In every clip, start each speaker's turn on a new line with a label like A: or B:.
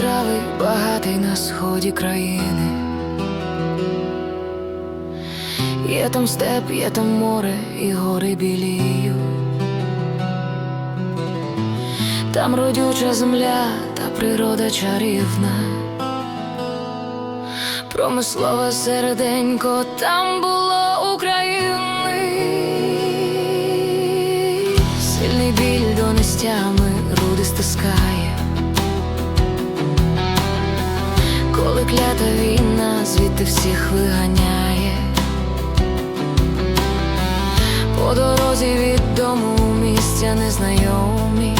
A: яскравий, багатий на сході країни. Є там степ, є там море і гори білію. Там родюча земля та природа чарівна. Промислове серденько там було України. Сильний біль до нестями руди стискає. Клята війна звідти всіх виганяє. По дорозі від дому місця незнайомі.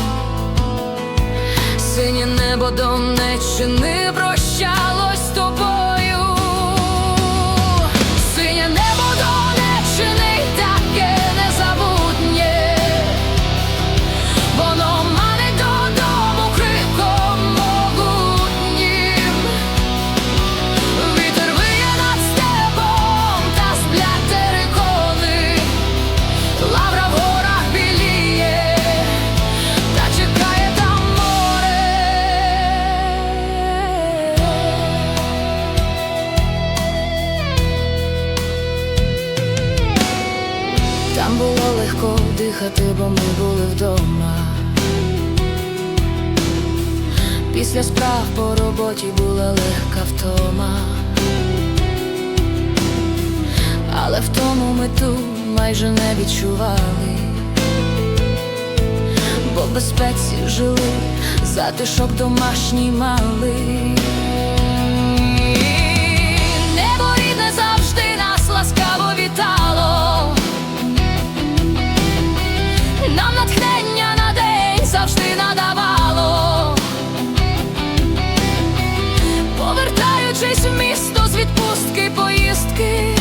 A: Синє небо Донеччини не з дихати, бо ми були вдома. Після справ по роботі була легка втома. Але в тому ми ту майже не відчували, бо в безпеці жили, затишок домашній мали. Повертаючись в місто з відпустки поїздки.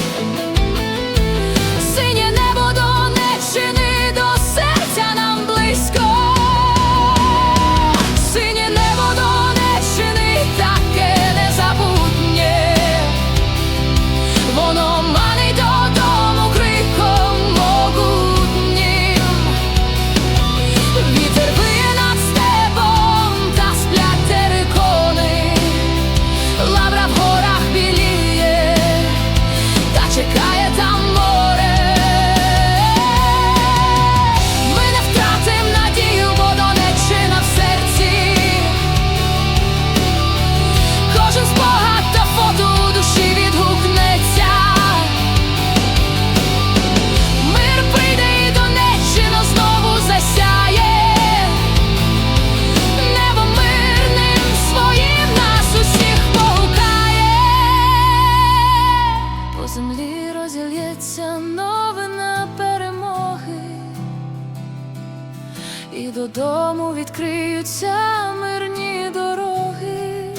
A: Додому відкриються мирні дороги.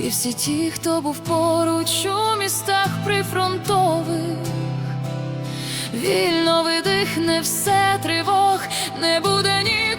A: І всі ті, хто був поруч у містах прифронтових, вільно видихне все тривог, не буде ні